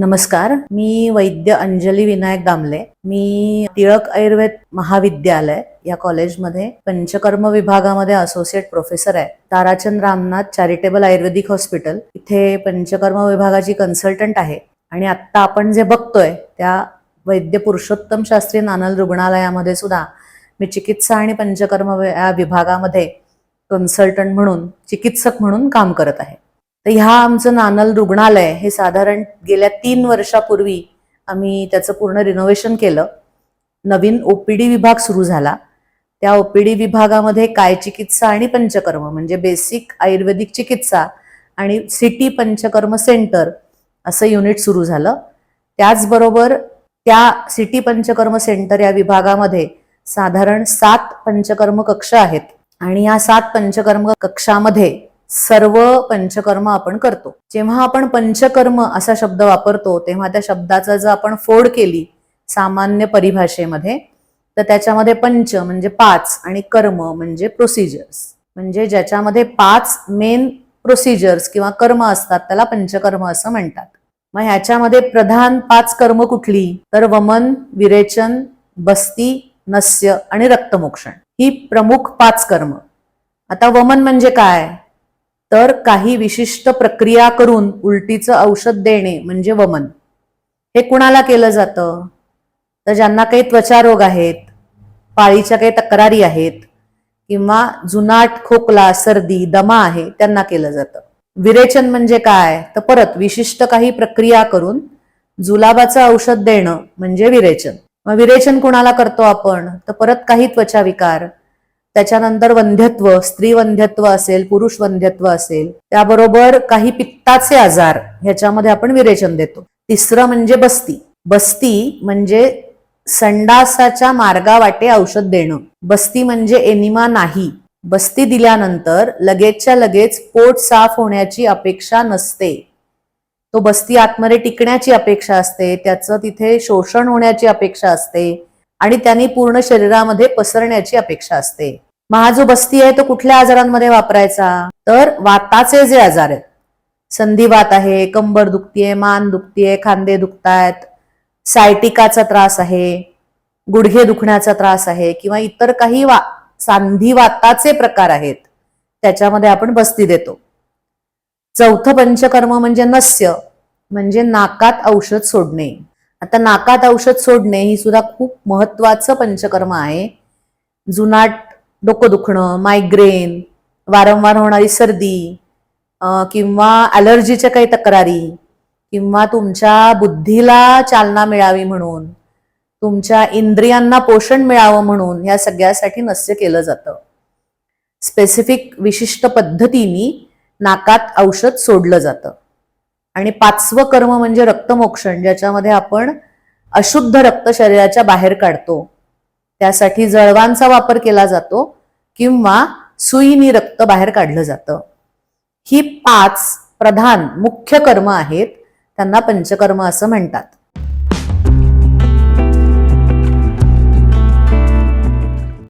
नमस्कार. मी वैद्य अंजली विनायक दामले. मी टिळक आयुर्वेद महाविद्यालय या कॉलेजमध्ये पंचकर्म विभागामध्ये असोसिएट प्रोफेसर आहे. ताराचंद रामनाथ चॅरिटेबल आयुर्वेदिक हॉस्पिटल इथे पंचकर्म विभागाची कन्सल्टंट आहे. आणि आत्ता आपण जे बघतोय त्या वैद्य पुरुषोत्तम शास्त्री नानल रुग्णालयामध्ये सुद्धा मी चिकित्सा आणि पंचकर्म या विभागामध्ये कन्सल्टंट म्हणून चिकित्सक म्हणून काम करत आहे. तर ह्या आमचं नानल रुग्णालय हे साधारण गेल्या तीन वर्षापूर्वी आम्ही त्याचं पूर्ण रिनोव्हेशन केलं. नवीन ओपीडी विभाग सुरू झाला. त्या ओपीडी विभागामध्ये काय चिकित्सा आणि पंचकर्म म्हणजे बेसिक आयुर्वेदिक चिकित्सा आणि सिटी पंचकर्म सेंटर असं युनिट सुरू झालं. त्याचबरोबर त्या सिटी पंचकर्म सेंटर या विभागामध्ये साधारण सात पंचकर्म कक्ष आहेत. आणि या सात पंचकर्म कक्षामध्ये सर्व पंचकर्म आपण करतो. जेव्हा आपण पंचकर्म असा शब्द वापरतो तेव्हा त्या शब्दाचा जर आपण फोड केली सामान्य परिभाषेमध्ये तर त्याच्यामध्ये पंच म्हणजे पाच आणि कर्म म्हणजे प्रोसिजर्स म्हणजे ज्याच्यामध्ये पाच मेन प्रोसिजर्स किंवा कर्म असतात त्याला पंचकर्म असं म्हणतात. मग ह्याच्यामध्ये प्रधान पाच कर्म कुठली? तर वमन विरेचन बस्ती नस्य आणि रक्तमोक्षण. ही प्रमुख पाच कर्म. आता वमन म्हणजे काय? तर काही विशिष्ट प्रक्रिया करून उलटीचं औषध देणे म्हणजे वमन. हे कुणाला केलं जातं? तर ज्यांना काही त्वचारोग आहेत पाळीच्या काही तक्रारी आहेत किंवा जुनाट खोकला सर्दी दमा आहे त्यांना केलं जातं. विरेचन म्हणजे काय? तर परत विशिष्ट काही प्रक्रिया करून जुलाबाचं औषध देणं म्हणजे विरेचन. मग विरेचन कुणाला करतो आपण? तर परत काही त्वचा विकार. त्याच्यानंतर वंध्यत्व स्त्री वंध्यत्व असेल पुरुष वंध्यत्व असेल त्याबरोबर काही पित्ताचे आजार ह्याच्यामध्ये आपण विरेचन देतो. तिसरं म्हणजे बस्ती. बस्ती म्हणजे संडासाच्या मार्गावाटे औषध देणं. बस्ती म्हणजे एनिमा नाही. बस्ती दिल्यानंतर लगेचच्या लगेच पोट साफ होण्याची अपेक्षा नसते. तो बस्ती आतमध्ये टिकण्याची अपेक्षा असते त्याचं तिथे शोषण होण्याची अपेक्षा असते आणि त्यांनी पूर्ण शरीरामध्ये पसरण्याची अपेक्षा असते. महा जो बस्ती आहे तो कुठल्या आजारांमध्ये वापरायचा? तर वाताचे जे आजार आहेत. संधिवात आहे कंबर दुखतीये मान दुखतीये खांदे दुखतायत सायटिकाचा त्रास आहे गुडघे दुखण्याचा त्रास आहे किंवा इतर काही वा सांधिवाताचे प्रकार आहेत त्याच्यामध्ये आपण बस्ती देतो. चौथं पंचकर्म म्हणजे नस्य म्हणजे नाकात औषध सोडणे. आता नाकात औषध सोडणे ही सुद्धा खूप महत्वाचं पंचकर्म आहे. जुनाट डोकं दुखणं मायग्रेन वारंवार होणारी सर्दी किंवा ॲलर्जीच्या काही तक्रारी किंवा तुमच्या बुद्धीला चालना मिळावी म्हणून तुमच्या इंद्रियांना पोषण मिळावं म्हणून या सगळ्यासाठी नस्य केलं जातं. स्पेसिफिक विशिष्ट पद्धतीने नाकात औषध सोडलं जातं. आणि पाचवं कर्म म्हणजे रक्तमोक्षण ज्याच्यामध्ये आपण अशुद्ध रक्त शरीराच्या बाहेर काढतो. त्यासाठी जळवांचा वापर केला जातो किंवा सुईनी रक्त बाहेर काढलं जातं. ही पाच प्रधान मुख्य कर्म आहेत त्यांना पंचकर्म असं म्हणतात.